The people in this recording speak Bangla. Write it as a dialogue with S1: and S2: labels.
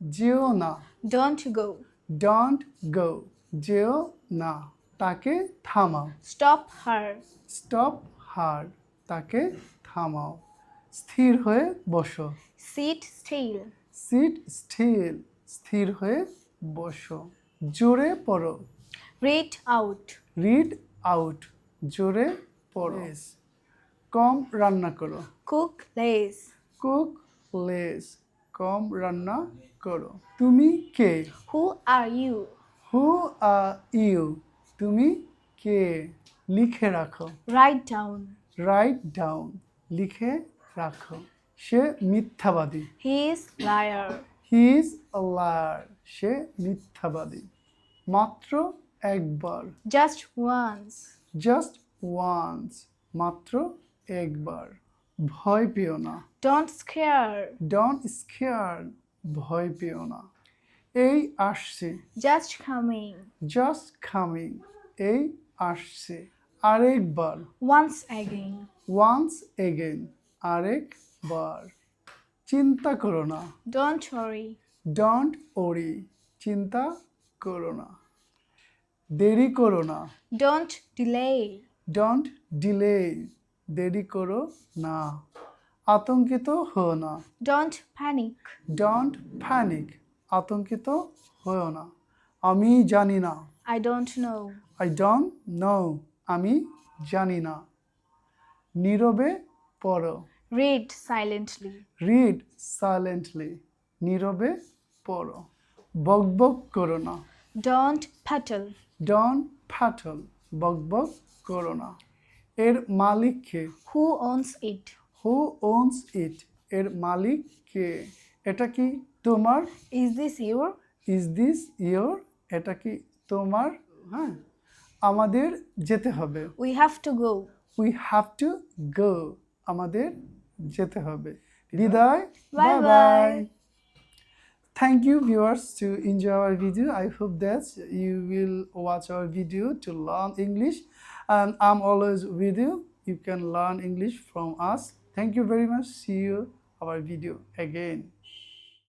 S1: যেও না
S2: Don't গো
S1: ডোন্ট গো যেও না তাকে থামাও।
S2: স্টপ হার
S1: স্টপ হার তাকে থামাও। স্থির হয়ে বসো।
S2: Seat still.
S1: সিট স্টিল স্থির হয়ে বসো। জোরে পড়ো।
S2: Read আউট
S1: রিড আউট জোরে পড়ো। কম রান্না করো।
S2: কুক লেস
S1: কুক লেস কম রান্না করো। তুমি কে?
S2: Who are you
S1: who are you তুমি কে? লিখে রাখো।
S2: রাইট ডাউন
S1: রাইট ডাউন লিখে রাখো। সে মিথ্যাবাদী।
S2: He is liar.
S1: He is liar সে মিথ্যাবাদী। মাত্র একবার।
S2: জাস্ট ওয়ান্স
S1: জাস্ট ওয়ান্স মাত্র একবার। ভয় পেও না।
S2: Don't স্কেয়ার
S1: ডোন্ট স্কেয়ার ভয় পেও না। এই আসছে।
S2: Just coming.
S1: জাস্ট কামিং এই আসছে। আরেকবার।
S2: Once again.
S1: ওয়ান্স এগেন আরেকবার। চিন্তা করো না।
S2: Don't worry.
S1: ডোন্ট ওরি চিন্তা করো না। দেরি করো না।
S2: Don't ডিলে
S1: ডোন্ট ডিলে দেরি করো না। আতঙ্কিত হও না।
S2: Don't panic.
S1: ডোন্ট প্যানিক আতঙ্কিত হও না। আমি জানি না।
S2: I don't know
S1: I don't know আমি জানি না। নীরবে পড়ো।
S2: Read সাইলেন্টলি
S1: রিড সাইলেন্টলি নীরবে পড়ো। বকবক করো না।
S2: Don't paddle.
S1: ডন ফাটল বকবক করো না। এর মালিক
S2: কে? হু owns ইট
S1: হু ওনস ইট এর মালিক কে? এটা কি তোমার?
S2: Is this your?
S1: Is this your এটা কি তোমার? হ্যাঁ। আমাদের যেতে হবে।
S2: We have to go
S1: we have to go আমাদের যেতে হবে।
S2: Bye
S1: bye bye Thank you viewers to enjoy our video. I hope that you will watch our video to learn English and I'm always with you. You can learn English from us. Thank you very much. See you our video again.